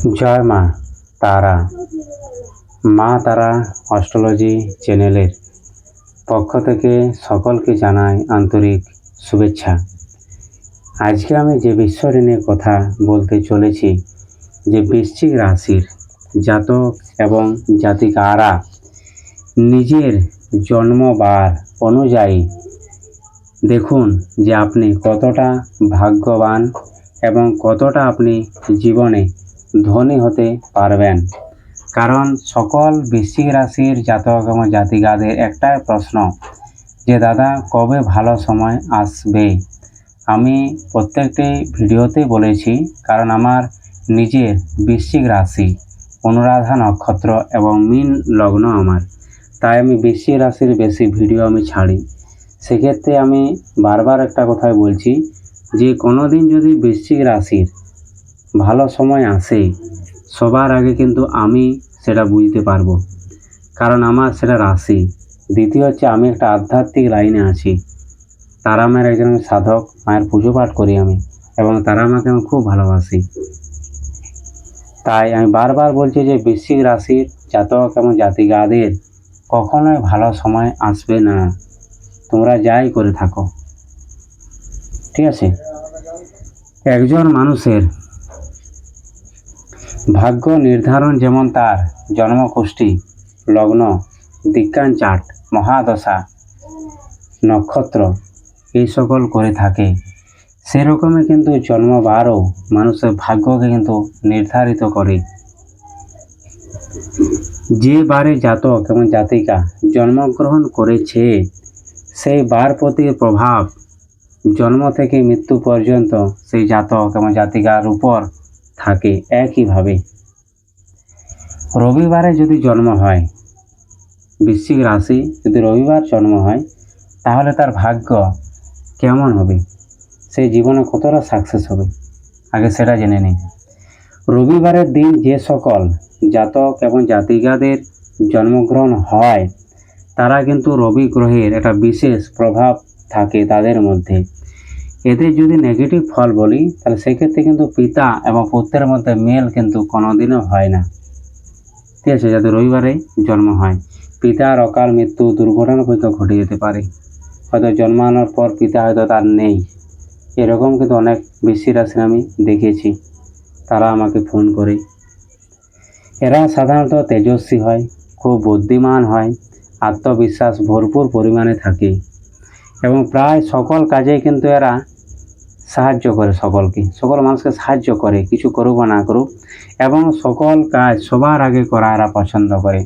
জয় মা তারা। মা তারা অস্ট্রোলজি চ্যানেলের পক্ষ থেকে সকলকে জানাই আন্তরিক শুভেচ্ছা। আজকে আমি যে বিষয়টি নিয়ে কথা বলতে চলেছি, যে বৃশ্চিক রাশির জাতক এবং জাতিকারা নিজের জন্মবার অনুযায়ী দেখুন যে আপনি কতটা ভাগ্যবান এবং কতটা আপনি জীবনে ধনী হতে পারবেন। কারণ সকল বৃশ্চিক রাশির জাতক এবং জাতিকাদের একটাই প্রশ্ন, যে দাদা, কবে ভালো সময় আসবে? আমি প্রত্যেকটি ভিডিওতে বলেছি, কারণ আমার নিজের বৃশ্চিক রাশি, অনুরাধা নক্ষত্র এবং মিন লগ্ন আমার। তাই আমি বৃশ্চিক রাশির বেশি ভিডিও আমি ছাড়ি। সেক্ষেত্রে আমি বারবার একটা কথাই বলছি, যে কোনো দিন যদি বৃশ্চিক রাশির ভালো সময় আসে সবার আগে কিন্তু আমি সেটা বুঝতে পারব। কারণ আমার সেটা রাশি। দ্বিতীয় হচ্ছে আমি একটা আধ্যাত্মিক লাইনে আছি। তারা আমার একজন আমি সাধক, মায়ের পুজো পাঠ করি আমি এবং তারা আমাকে আমি খুব ভালোবাসি। তাই আমি বারবার বলছি যে বৃশ্চিক রাশির জাতক এবং জাতিকাদের কখনোই ভালো সময় আসবে না। তোমরা যাই করে থাকো। ঠিক আছে? একজন মানুষের ভাগ্য নির্ধারণ যেমন তার জন্মকুষ্ঠী লগ্ন দিজ্ঞান চার্ট মহাদশা, নক্ষত্র এই সকল করে থাকে। সেরকমই কিন্তু জন্মবারও মানুষের ভাগ্যকে কিন্তু নির্ধারিত করে। যে বারে জাতক এবং জাতিকা জন্মগ্রহণ করেছে, সেই বারপতির প্রভাব জন্ম থেকে মৃত্যু পর্যন্ত সেই জাতক এবং জাতিকার উপর থাকে একইভাবে। রবিবারে যদি জন্ম হয়, বৃশ্চিক রাশি যদি রবিবার জন্ম হয়, তাহলে তার ভাগ্য কেমন হবে? সে জীবনে কতটা সাকসেস হবে? আগে সেটা জেনে নিই। রবিবারের দিন যে সকল জাতক এবং জাতিকাদের জন্মগ্রহণ হয়, তারা কিন্তু রবি গ্রহের একটা বিশেষ প্রভাব থাকে তাদের মধ্যে। এদের যদি নেগেটিভ ফল বলি, তাহলে সেক্ষেত্রে কিন্তু পিতা এবং পুত্রের মধ্যে মেল কিন্তু কোনোদিনও হয় না। ঠিক আছে যাদের রবিবারে জন্ম হয়। পিতার অকাল মৃত্যু দুর্ঘটনা পর্যন্ত ঘটে যেতে পারে। হয়তো জন্মানোর পর পিতা হয়তো তার নেই। এরকম কিন্তু অনেক বেশি রাশি আমি দেখেছি। তারা আমাকে ফোন করে। এরা সাধারণত তেজস্বী হয়, খুব বুদ্ধিমান হয়, আত্মবিশ্বাস ভরপুর পরিমাণে থাকে। এবং প্রায় সকল কাজে কিন্তু এরা সাহায্য করে সকলকে। সকল মানুষকে সাহায্য করে, কিছু করুক বা না করুক, এবং সকল কাজ সবার আগে করা এরা পছন্দ করে,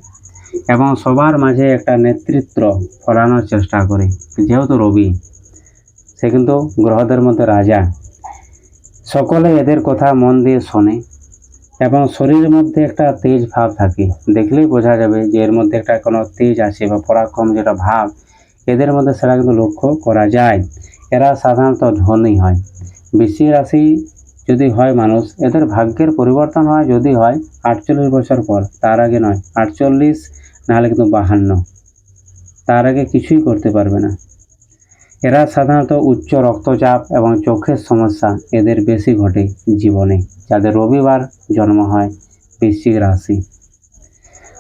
এবং সবার মাঝে একটা নেতৃত্ব ফলানোর চেষ্টা করে। যেহেতু রবি, সে কিন্তু গ্রহদের মধ্যে রাজা। সকলে এদের কথা মন দিয়ে শোনে, এবং শরীরের মধ্যে একটা তেজ ভাব থাকে। দেখলেই বোঝা যাবে যে এর মধ্যে একটা কোনো তেজ আছে বা পরাক্রম যেটা ভাব, এদের মধ্যে সেটা কিন্তু লক্ষ্য করা যায়। এরা সাধারণত ধনী হয়। বৃশ্চিক রাশি যদি হয় মানুষ, এদের ভাগ্যের পরিবর্তন হয় যদি হয় আটচল্লিশ বছর পর, তার আগে নয়, আটচল্লিশ নাহলে কিন্তু বাহান্ন। তার আগে কিছুই করতে পারবে না। এরা সাধারণত উচ্চ রক্তচাপ এবং চোখের সমস্যা, এদের বেশি ঘটে জীবনে, যাদের রবিবার জন্ম হয় বৃশ্চিক রাশি।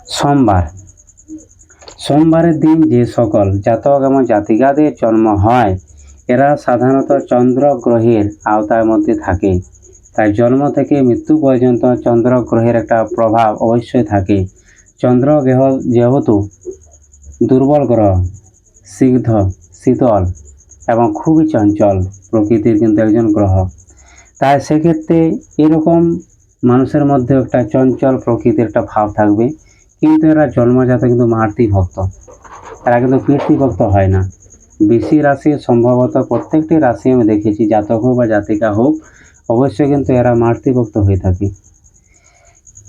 সোমবার। সোমবারের দিন যে সকল জাতক এবং জাতিকাদের জন্ম হয় এরা সাধারণত চন্দ্র গ্রহের আওতার মধ্যে থাকে। তাই জন্ম থেকে মৃত্যু পর্যন্ত চন্দ্র গ্রহের একটা প্রভাব অবশ্যই থাকে। চন্দ্র গ্রহ যেহেতু দুর্বল গ্রহ সিদ্ধ শীতল এবং খুবই চঞ্চল প্রকৃতির কিন্তু একজন গ্রহ। তাই সেক্ষেত্রে এরকম মানুষের মধ্যে একটা চঞ্চল প্রকৃতির একটা ভাব থাকবে। কিন্তু এরা জন্মজাত কিন্তু মাতৃ ভক্ত এরা কিন্তু পিতৃভক্ত হয় না। বেশি রাশি সম্ভবত প্রত্যেকটি রাশি আমি দেখেছি, জাতক হোক বা জাতিকা হোক, অবশ্যই কিন্তু এরা মাতৃভক্ত হয়ে থাকে।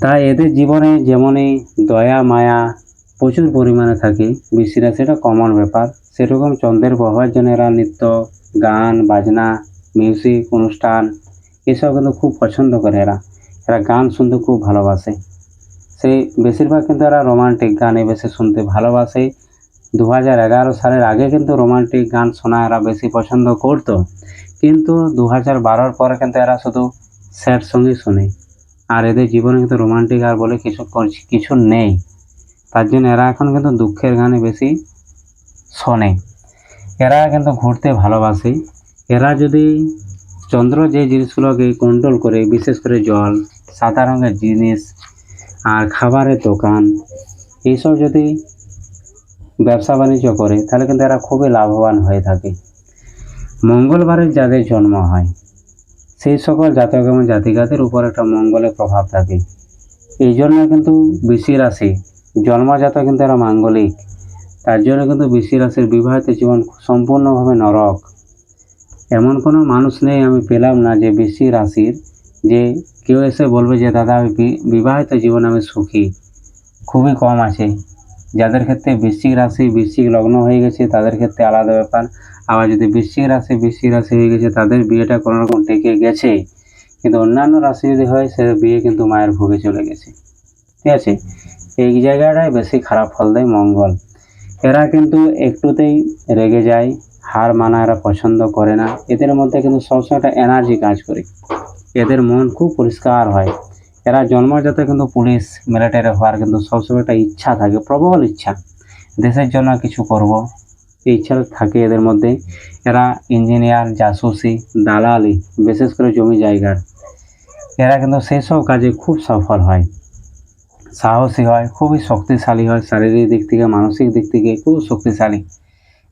তাই এদের জীবনে যেমনই দয়া, মায়া প্রচুর পরিমাণে থাকে বৃষ্টি রাশি এটা কমন ব্যাপার। সেরকম চন্দ্রের প্রভাবের জন্য এরা নৃত্য, গান, বাজনা মিউজিক অনুষ্ঠান, এসব কিন্তু খুব পছন্দ করে এরা। এরা গান শুনতে খুব ভালোবাসে। সেই বেশিরভাগ কিন্তু এরা রোমান্টিক গানে বেশি শুনতে ভালোবাসে। দু হাজার এগারো সালের আগে কিন্তু রোমান্টিক গান শোনা এরা বেশি পছন্দ করতো। কিন্তু দু হাজার বারোর পরে কিন্তু এরা শুধু স্যাড সঙ্গই শোনে। আর এদের জীবনে কিন্তু রোমান্টিক আর বলে কিছু কিছু নেই। তার জন্য এরা এখন কিন্তু দুঃখের গানে বেশি শোনে। এরা কিন্তু ঘুরতে ভালোবাসে। এরা যদি চন্দ্র যে জিনিসগুলোকে কন্ট্রোল করে, বিশেষ করে জল, সাদা রঙের জিনিস আর খাবারের দোকান, এইসব যদি ব্যবসা বাণিজ্য করে, তাহলে কিন্তু এরা খুবই লাভবান হয়ে থাকে। মঙ্গলবারের যাদের জন্ম হয়, সেই সকল জাতক এবং জাতিকাদের উপর একটা মঙ্গলের প্রভাব থাকে। এই জন্য কিন্তু বৃষি রাশি জন্মজাত কিন্তু এরা মাঙ্গলিক। তার জন্য কিন্তু বৃষি রাশির বিবাহিত জীবন সম্পূর্ণভাবে নরক। এমন কোনো মানুষ নেই আমি পেলাম না যে বৃষি রাশির, যে কেউ এসে বলবে যে, দাদা, আমি বিবাহিত জীবন আমি সুখী। খুবই কম আছে। যাদের ক্ষেত্রে বৃশ্চিক রাশি, বৃশ্চিক লগ্ন হয়ে গেছে, তাদের ক্ষেত্রে আলাদা ব্যাপার। আবার যদি বৃশ্চিক রাশি বৃশ্চিক রাশি হয়ে গেছে, তাদের বিয়েটা কোনো রকম টেকে গেছে। কিন্তু অন্যান্য রাশি যদি হয়, সে বিয়ে কিন্তু মায়ের ভোগে চলে গেছে। ঠিক আছে? এই জায়গাটায় বেশি খারাপ ফল দেয় মঙ্গল। এরা কিন্তু একটুতেই রেগে যায়, হার মানা এরা পছন্দ করে না। এদের মধ্যে কিন্তু সবসময় একটা এনার্জি কাজ করে। এদের মন খুব পরিষ্কার হয়। এরা জন্মজাতে কিন্তু পুলিশ মিলিটারি হওয়ার কিন্তু সবসময় একটা ইচ্ছা থাকে প্রবল ইচ্ছা। দেশের জন্য কিছু করব। এই ইচ্ছা থাকে এদের মধ্যে। এরা ইঞ্জিনিয়ার জাসুসি, দালালি, বিশেষ করে জমি জায়গার। এরা কিন্তু সেই সব কাজে খুব সফল হয়। সাহসী হয়, খুবই শক্তিশালী হয়, শারীরিক দিক থেকে, মানসিক দিক থেকে খুব শক্তিশালী।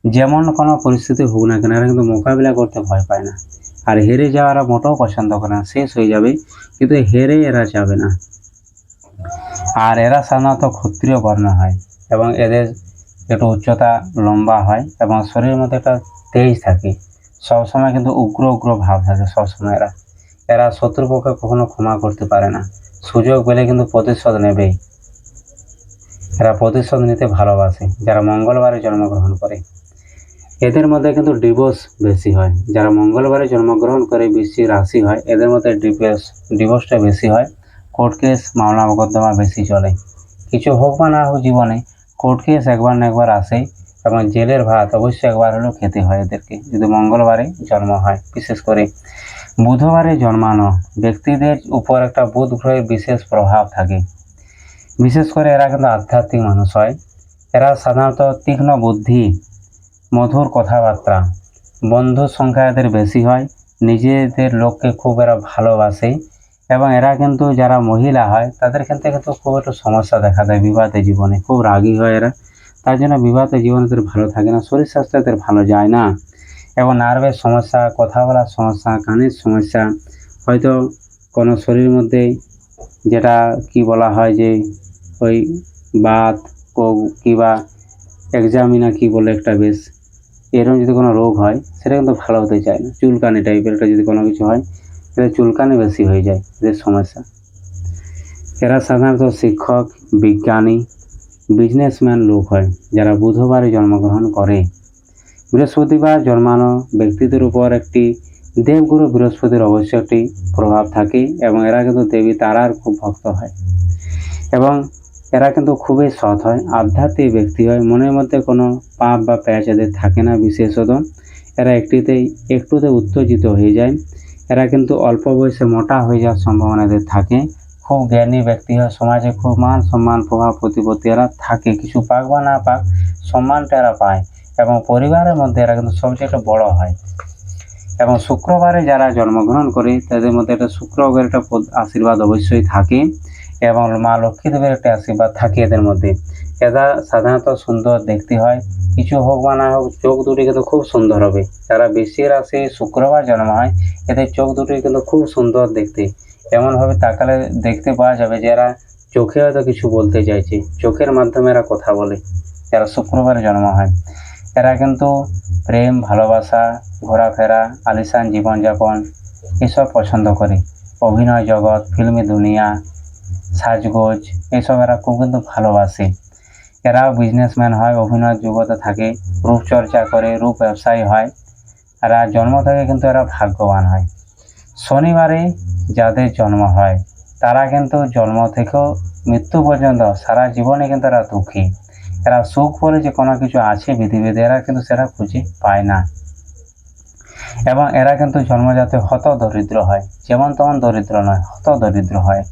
যেমন কোনো পরিস্থিতি হোক না কেন, এরা কিন্তু মোকাবিলা করতে ভয় পায় না। আর হেরে যাওয়ারা মোটেও পছন্দ করে না, শেষ হয়ে যাবে, কিন্তু হেরে এরা যাবে না। আর এরা সাধারণত ক্ষত্রিয় বর্ণ হয় এবং এদের একটু উচ্চতা লম্বা হয় এবং শরীরের মধ্যে একটা তেজ থাকে। সবসময় কিন্তু উগ্র উগ্র ভাব থাকে সবসময় এরা। এরা শত্রুপক্ষে কখনো ক্ষমা করতে পারে না। সুযোগ পেলে কিন্তু প্রতিশোধ নেবেই। এরা প্রতিশোধ নিতে ভালোবাসে। যারা মঙ্গলবারে জন্মগ্রহণ করে। এদের মধ্যে কিন্তু ডিভোর্স বেশি হয়। যারা মঙ্গলবারে জন্মগ্রহণ করে বেশি রাশি হয়, এদের মধ্যে ডিভোর্স ডিভোর্সটা বেশি হয়। কোর্ট কেস মামলা মোকদ্দমা বেশি চলে। কিছু হোক বা না হোক জীবনে কোর্ট কেস একবার না একবার আসে এবং জেলের ভাত অবশ্যই একবার হলেও খেতে হয় এদেরকে, যদি মঙ্গলবারে জন্ম হয়, বিশেষ করে বুধবারে জন্মানো ব্যক্তিদের উপর একটা বুধ গ্রহের বিশেষ প্রভাব থাকে। বিশেষ করে এরা কিন্তু আধ্যাত্মিক মানুষ হয়। এরা সাধারণত তীক্ষ্ণ বুদ্ধি মধুর কথাবার্তা। বন্ধুর সংখ্যা এদের বেশি হয়, নিজেদের লোককে খুব এরা ভালোবাসে এবং এরা কিন্তু যারা মহিলা হয়, তাদের ক্ষেত্রে কিন্তু খুব একটু সমস্যা দেখা দেয় বিবাহিত জীবনে। খুব রাগী হয় এরা। তার জন্য বিবাহিত জীবনে এদের ভালো থাকে না, শরীর স্বাস্থ্য এদের ভালো যায় না। এবং নার্ভের সমস্যা, কথা বলার সমস্যা, কানের সমস্যা, হয়তো কোনো শরীরের মধ্যে যেটা কি বলা হয় যে ওই বাত কিবা এক্সামিনা কি বলে একটা বেশ। এরকম যদি কোনো রোগ হয়, সেটা কিন্তু ভালো হতে চায় না। চুলকানি টাইপের একটা যদি কোনো কিছু হয় সেটা চুলকানি বেশি হয়ে যায় এদের সমস্যা। এরা সাধারণত শিক্ষক, বিজ্ঞানী বিজনেসম্যান লোক হয়, যারা বুধবারে জন্মগ্রহণ করে। বৃহস্পতিবার জন্মানো ব্যক্তিদের উপর একটি দেবগুরু বৃহস্পতির অবশ্যই একটি প্রভাব থাকে এবং এরা কিন্তু দেবী, তারার খুব ভক্ত হয়। এবং এরা কিন্তু খুবই সৎ হয়, আধ্যাত্মিক ব্যক্তি হয়, মনের মধ্যে কোনো পাপ বা প্যাচ এদের থাকে না বিশেষত। এরা একটিতেই একটুতে উত্তেজিত হয়ে যায়। এরা কিন্তু অল্প বয়সে মোটা হয়ে যাওয়ার সম্ভাবনা এদের থাকে। খুব জ্ঞানী ব্যক্তি হয়, সমাজে খুব মান সম্মান, প্রভাব প্রতিপত্তি এরা থাকে। কিছু পাক বা না পাক সম্মানটা এরা পায় এবং পরিবারের মধ্যে এরা কিন্তু সবচেয়ে একটা বড় হয়। এবং শুক্রবারে যারা জন্মগ্রহণ করে, তাদের মধ্যে একটা শুক্রবারের একটা আশীর্বাদ অবশ্যই থাকে। এবং মা লক্ষ্মী দেবের একটা আশীর্বাদ থাকে এদের মধ্যে। এরা সাধারণত সুন্দর দেখতে হয়। কিছু হোক বা না হোক, চোখ দুটি কিন্তু খুব সুন্দর হবে। যারা বেশি রাশি, শুক্রবার জন্ম হয়, এদের চোখ দুটি কিন্তু খুব সুন্দর দেখতে। এমনভাবে তাকালে দেখতে পাওয়া যাবে যে এরা চোখে হয়তো কিছু বলতে চাইছে। চোখের মাধ্যমে এরা কথা বলে, যারা শুক্রবারে জন্ম হয়। এরা কিন্তু প্রেম, ভালোবাসা, ঘোরাফেরা, আলিশান জীবনযাপন, এসব পছন্দ করে। অভিনয় জগৎ, ফিল্মি দুনিয়া সাজগোজ, এসব এরা খুব কিন্তু ভালোবাসে। এরাও বিজনেসম্যান হয় অভিনয় জগতে থাকে রূপচর্চা করে, রূপ ব্যবসায়ী হয়, এরা জন্ম থেকে কিন্তু এরা ভাগ্যবান হয়। শনিবারে যাদের জন্ম হয়, তারা কিন্তু জন্ম থেকেও মৃত্যু পর্যন্ত সারা জীবনে কিন্তু এরা দুঃখী। এরা সুখ বলে যে কোনো কিছু আছে পৃথিবীতে এরা কিন্তু সেটা খুঁজে পায় না। এবং এরা কিন্তু জন্মজাতে হত দরিদ্র হয়, যেমন তেমন দরিদ্র নয় হত দরিদ্র হয়।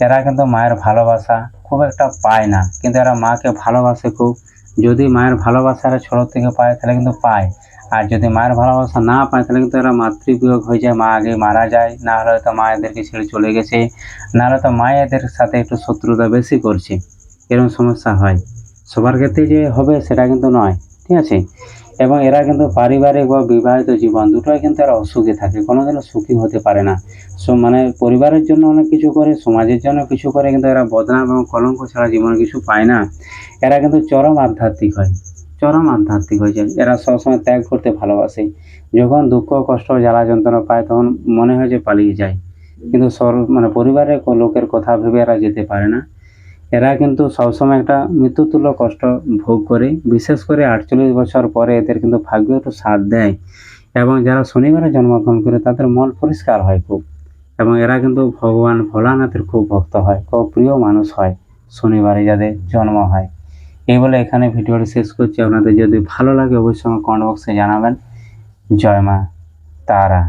এরা কিন্তু মায়ের ভালোবাসা খুব একটা পায় না। কিন্তু এরা মাকে ভালোবাসে খুব। যদি মায়ের ভালোবাসা এরা ছোটো থেকে পায়, তাহলে কিন্তু পায়। আর যদি মায়ের ভালোবাসা না পায়, তাহলে কিন্তু এরা মাতৃবিয়োগ হয়ে যায়, মা আগে মারা যায়। না হলে হয়তো মা এদেরকে ছেড়ে চলে গেছে। না হলে তো মা এদের সাথে একটু শত্রুতা বেশি করছে। এরকম সমস্যা হয়। সবার ক্ষেত্রে যে হবে সেটা কিন্তু নয়। ঠিক আছে? এবং এরা কিন্তু পারিবারিক বা বিবাহিত জীবন, দুটোই কিন্তু এরা অসুখী থাকে, কোনোদিনও সুখী হতে পারে না। সো মানে পরিবারের জন্য অনেক কিছু করে, সমাজের জন্য কিছু করে, কিন্তু এরা বদনাম এবং কলঙ্ক ছাড়া জীবনে কিছু পায় না। এরা কিন্তু চরম আধ্যাত্মিক হয়, চরম আধ্যাত্মিক হয়ে যায়। এরা সবসময় ত্যাগ করতে ভালোবাসে। যখন দুঃখ, কষ্ট, জ্বালা, যন্ত্রণা পায়, তখন মনে হয় যে পালিয়ে যায়। কিন্তু সর মানে পরিবারের লোকের কথা ভেবে এরা যেতে পারে না। এরা কিন্তু সবসময় একটা মৃত্যুতুল্য কষ্ট ভোগ করে। বিশেষ করে আটচল্লিশ বছর পরে এদের কিন্তু ভাগ্য একটু সাথ দেয় এবং যারা শনিবারে জন্মগ্রহণ করে তাদের মন পরিষ্কার হয় খুব এবং এরা কিন্তু ভগবান ভোলানাথের খুব ভক্ত হয়, খুব প্রিয় মানুষ হয় শনিবারে যাদের জন্ম হয়। এই বলে এখানে ভিডিওটি শেষ করছি। আপনাদের যদি ভালো লাগে অবশ্যই আমার কমেন্ট বক্সে জানাবেন। জয় মা তারা।